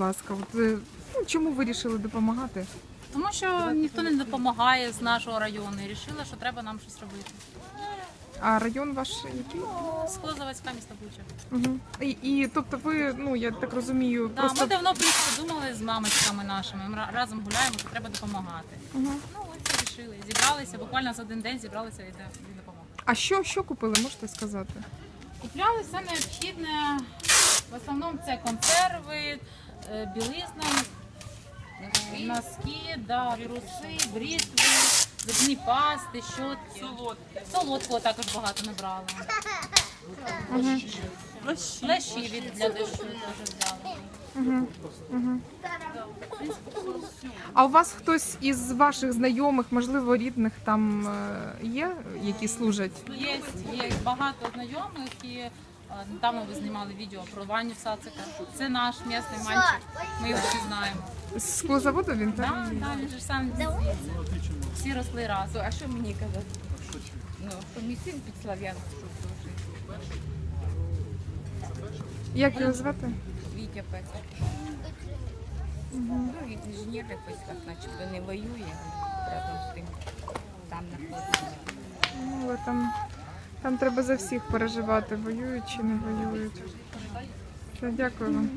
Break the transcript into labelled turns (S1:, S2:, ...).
S1: ласка, от, е, ну, чому ви вирішили допомагати?
S2: Тому що ніхто не допомагає з нашого району і вирішила, що треба нам щось робити.
S1: А район ваш який?
S2: Склозавецька міста Буча.
S1: Угу. І, і тобто ви, ну я так розумію,
S2: Да,
S1: просто
S2: Ми давно просто думали з мамочками нашими. Ми разом гуляємо, що треба допомагати.
S1: Угу.
S2: Ну ось вирішили. Зібралися, буквально за один день зібралися і допомогли.
S1: А що, що купили, можете сказати?
S2: Купляли все необхідне. В основному це консерви, білизна, е, носки, да, труси, бритви, зубні пасти, щотки. Солодке. Солодкого також багато не брали. Лещі від для дощу теж взяли.
S1: Угу. А у вас хтось із ваших знайомих, можливо, рідних там е, є, які служать?
S2: Є, є багато знайомих і недавно ви знімали відео про Ваню Сацика. Це наш місний мальчик. Ми його всі знаємо.
S1: З склозаводу він, так?
S2: Так, так, він же ж сам звідси. Всі росли разом.
S3: А що мені казати? Ну, що мій син під Слав'янську служить.
S1: Як його звати?
S3: Вітя Петр. Ну, він інженер якось так, начебто не воює разом з тим. Там знаходиться.
S1: Ну, але там, там треба за всіх переживати, воюють чи не воюють. Все, дякую вам.